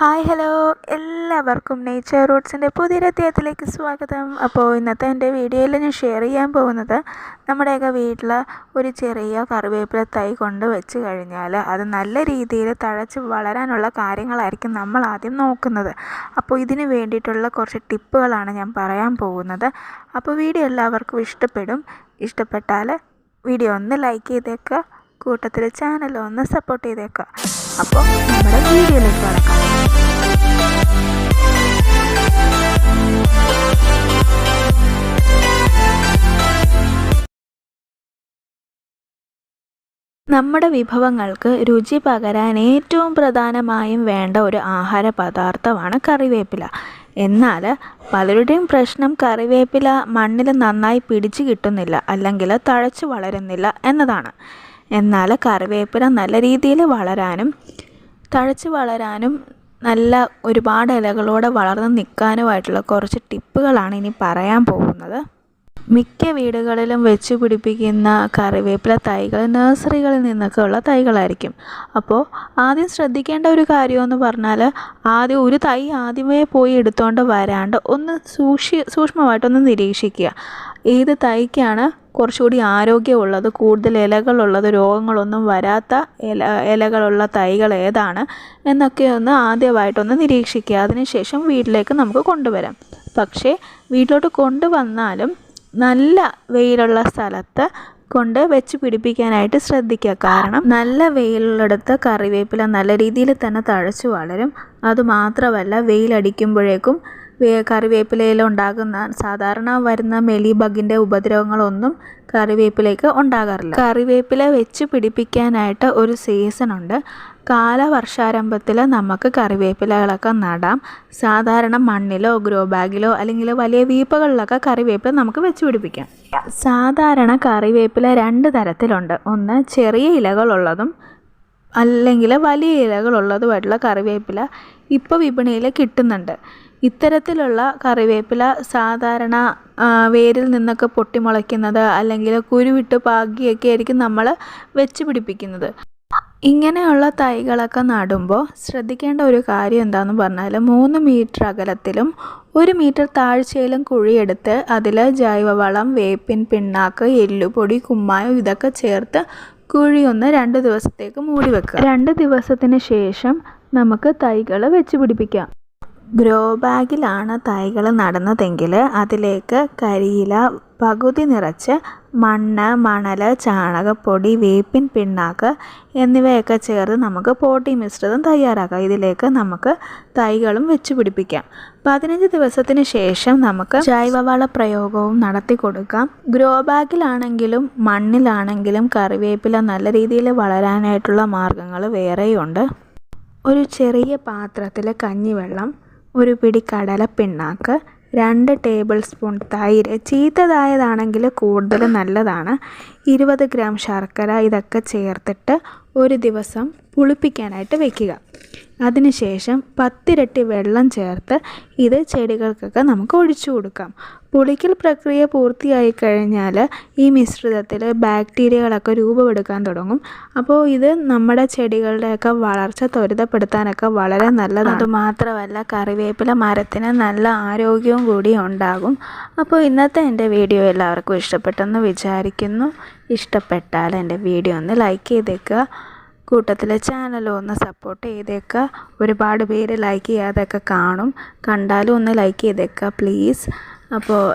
Hi hello. എല്ലാവർക്കും nature റൂട്ട്സിന്റെ പുതിയൊരധ്യായത്തിലേക്ക് സ്വാഗതം. അപ്പോൾ ഇന്നത്തെ എന്റെ വീഡിയോയിൽ ഞാൻ ഷെയർ ചെയ്യാൻ പോകുന്നത് നമ്മുടെയൊക്കെ വീട്ടിൽ ഒരു ചെറിയ കറിവേപ്പില തൈ കൊണ്ട് വെച്ച് കഴിഞ്ഞാൽ അത് നല്ല രീതിയിൽ തഴച്ച് വളരാനുള്ള കാര്യങ്ങളായിരിക്കും നമ്മൾ ആദ്യം നോക്കുന്നത്. അപ്പോൾ ഇതിന് വേണ്ടിയിട്ടുള്ള കുറച്ച് ടിപ്പുകളാണ് ഞാൻ പറയാൻ പോകുന്നത്. അപ്പോൾ വീഡിയോ എല്ലാവർക്കും ഇഷ്ടപ്പെടും. ഇഷ്ടപ്പെട്ടാൽ വീഡിയോ ഒന്ന് ലൈക്ക് ചെയ്തേക്കുക. കൂട്ടത്തിൽ ചാനൽ ഒന്ന് സപ്പോർട്ട് ചെയ്തേക്കുക അപ്പോൾ നമ്മുടെ വീഡിയോയിലേക്ക് കടക്കാം. നമ്മുടെ വിഭവങ്ങൾക്ക് രുചി പകരാൻ ഏറ്റവും പ്രധാനമായും വേണ്ട ഒരു ആഹാര പദാർത്ഥമാണ് കറിവേപ്പില. എന്നാൽ പലരുടെയും പ്രശ്നം കറിവേപ്പില മണ്ണിൽ നന്നായി പിടിച്ചു കിട്ടുന്നില്ല അല്ലെങ്കിൽ തഴച്ചു വളരുന്നില്ല എന്നതാണ്. എന്നാൽ കറിവേപ്പില നല്ല രീതിയിൽ വളരാനും തഴച്ച് വളരാനും നല്ല ഒരുപാട് ഇലകളോടെ വളർന്ന് നിൽക്കാനുമായിട്ടുള്ള കുറച്ച് ടിപ്പുകളാണ് ഇനി പറയാൻ പോകുന്നത്. മിക്ക വീടുകളിലും വെച്ച് പിടിപ്പിക്കുന്ന കറിവേപ്പില തൈകൾ നഴ്സറികളിൽ നിന്നൊക്കെ ഉള്ള തൈകളായിരിക്കും. അപ്പോൾ ആദ്യം ശ്രദ്ധിക്കേണ്ട ഒരു കാര്യമെന്ന് പറഞ്ഞാൽ ആദ്യം ഒരു തൈ ആദ്യമേ പോയി എടുത്തുകൊണ്ട് വരാണ്ട് ഒന്ന് സൂക്ഷി സൂക്ഷ്മമായിട്ടൊന്ന് നിരീക്ഷിക്കുക. ഏത് തൈക്കാണ് കുറച്ചുകൂടി ആരോഗ്യമുള്ളത് കൂടുതൽ ഇലകളുള്ളത് രോഗങ്ങളൊന്നും വരാത്ത ഇല ഇലകളുള്ള തൈകൾ ഏതാണ് എന്നൊക്കെ ഒന്ന് ആദ്യമായിട്ടൊന്ന് നിരീക്ഷിക്കുക. അതിനുശേഷം വീട്ടിലേക്ക് നമുക്ക് കൊണ്ടുവരാം. പക്ഷേ വീട്ടിലോട്ട് കൊണ്ടുവന്നാലും നല്ല വെയിലുള്ള സ്ഥലത്ത് കൊണ്ട് വെച്ച് പിടിപ്പിക്കാനായിട്ട് ശ്രദ്ധിക്കുക. കാരണം നല്ല വെയിലുള്ളിടത്ത് കറിവേപ്പില നല്ല രീതിയിൽ തന്നെ തഴച്ചു വളരും. അതുമാത്രമല്ല വെയിലടിക്കുമ്പോഴേക്കും കറിവേപ്പിലയിൽ ഉണ്ടാകുന്ന സാധാരണ വരുന്ന മെലി ബഗിന്റെ ഉപദ്രവങ്ങളൊന്നും കറിവേപ്പിലയ്ക്ക് ഉണ്ടാകാറില്ല. കറിവേപ്പില വെച്ച് പിടിപ്പിക്കാനായിട്ട് ഒരു സീസൺ ഉണ്ട്. കാലവർഷാരംഭത്തിൽ നമുക്ക് കറിവേപ്പിലകളൊക്കെ നടാം. സാധാരണ മണ്ണിലോ ഗ്രോ ബാഗിലോ അല്ലെങ്കിൽ വലിയ വീപ്പകളിലൊക്കെ കറിവേപ്പില നമുക്ക് വെച്ച് പിടിപ്പിക്കാം. സാധാരണ കറിവേപ്പില രണ്ട് തരത്തിലുണ്ട്. ഒന്ന് ചെറിയ ഇലകളുള്ളതും അല്ലെങ്കിൽ വലിയ ഇലകളുള്ളതുമായിട്ടുള്ള കറിവേപ്പില ഇപ്പോൾ വിപണിയിൽ കിട്ടുന്നുണ്ട്. ഇത്തരത്തിലുള്ള കറിവേപ്പില സാധാരണ വേരിൽ നിന്നൊക്കെ പൊട്ടിമുളയ്ക്കുന്നത് അല്ലെങ്കിൽ കുരുവിട്ട് പാകിയൊക്കെ ആയിരിക്കും നമ്മൾ വെച്ച് പിടിപ്പിക്കുന്നത്. ഇങ്ങനെയുള്ള തൈകളൊക്കെ നടുമ്പോൾ ശ്രദ്ധിക്കേണ്ട ഒരു കാര്യം എന്താണെന്ന് പറഞ്ഞാൽ മൂന്ന് മീറ്റർ അകലത്തിലും ഒരു മീറ്റർ താഴ്ചയിലും കുഴിയെടുത്ത് അതിൽ ജൈവവളം വേപ്പിൻ പിണ്ണാക്ക് എല്ലുപൊടി കുമ്മായം ഇതൊക്കെ ചേർത്ത് കുഴി ഒന്ന് രണ്ട് ദിവസത്തേക്ക് മൂടി വെക്കുക. രണ്ട് ദിവസത്തിന് ശേഷം നമുക്ക് തൈകൾ വെച്ച് പിടിപ്പിക്കാം. ഗ്രോ ബാഗിലാണ് തൈകൾ നടുന്നതെങ്കിൽ അതിലേക്ക് കരിയില പകുതി നിറച്ച് മണ്ണ് മണൽ ചാണകപ്പൊടി വേപ്പിൻ പിണ്ണാക്ക് എന്നിവയൊക്കെ ചേർത്ത് നമുക്ക് പോട്ടി മിശ്രിതം തയ്യാറാക്കാം. ഇതിലേക്ക് നമുക്ക് തൈകളും വെച്ച് പിടിപ്പിക്കാം. പതിനഞ്ച് ദിവസത്തിന് ശേഷം നമുക്ക് ജൈവവള പ്രയോഗവും നടത്തി കൊടുക്കാം. ഗ്രോ ബാഗിലാണെങ്കിലും മണ്ണിലാണെങ്കിലും കറിവേപ്പില നല്ല രീതിയിൽ വളരാനായിട്ടുള്ള മാർഗങ്ങൾ വേറെയുണ്ട്. ഒരു ചെറിയ പാത്രത്തിൽ കഞ്ഞിവെള്ളം ഒരു പിടി കടലപ്പിണ്ണാക്ക് രണ്ട് ടേബിൾ സ്പൂൺ തൈര് ചീത്തതായതാണെങ്കിൽ കൂടുതൽ നല്ലതാണ്. ഇരുപത് ഗ്രാം ശർക്കര ഇതൊക്കെ ചേർത്തിട്ട് ഒരു ദിവസം പുളിപ്പിക്കാനായിട്ട് വെക്കുക. അതിനുശേഷം പത്തിരട്ടി വെള്ളം ചേർത്ത് ഇത് ചെടികൾക്കൊക്കെ നമുക്ക് ഒഴിച്ചു കൊടുക്കാം. പുളിക്കൽ പ്രക്രിയ പൂർത്തിയായി കഴിഞ്ഞാൽ ഈ മിശ്രിതത്തിൽ ബാക്ടീരിയകളൊക്കെ രൂപമെടുക്കാൻ തുടങ്ങും. അപ്പോൾ ഇത് നമ്മുടെ ചെടികളുടെയൊക്കെ വളർച്ച ത്വരിതപ്പെടുത്താനൊക്കെ വളരെ നല്ലതാണ്. അതുമാത്രമല്ല കറിവേപ്പില മരത്തിന് നല്ല ആരോഗ്യവും കൂടി ഉണ്ടാകും. അപ്പോൾ ഇന്നത്തെ എന്റെ വീഡിയോ എല്ലാവർക്കും ഇഷ്ടപ്പെട്ടെന്ന് വിചാരിക്കുന്നു. ഇഷ്ടപ്പെട്ടാൽ എന്റെ വീഡിയോ ഒന്ന് ലൈക്ക് ചെയ്തേക്കുക. കൂട്ടത്തിൽ ചാനലും ഒന്ന് സപ്പോർട്ട് ചെയ്തേക്കുക ഒരുപാട് പേര് ലൈക്ക് ചെയ്യാതൊക്കെ കാണും. കണ്ടാലും ഒന്ന് ലൈക്ക് ചെയ്തേക്കുക പ്ലീസ് അപ്പോൾ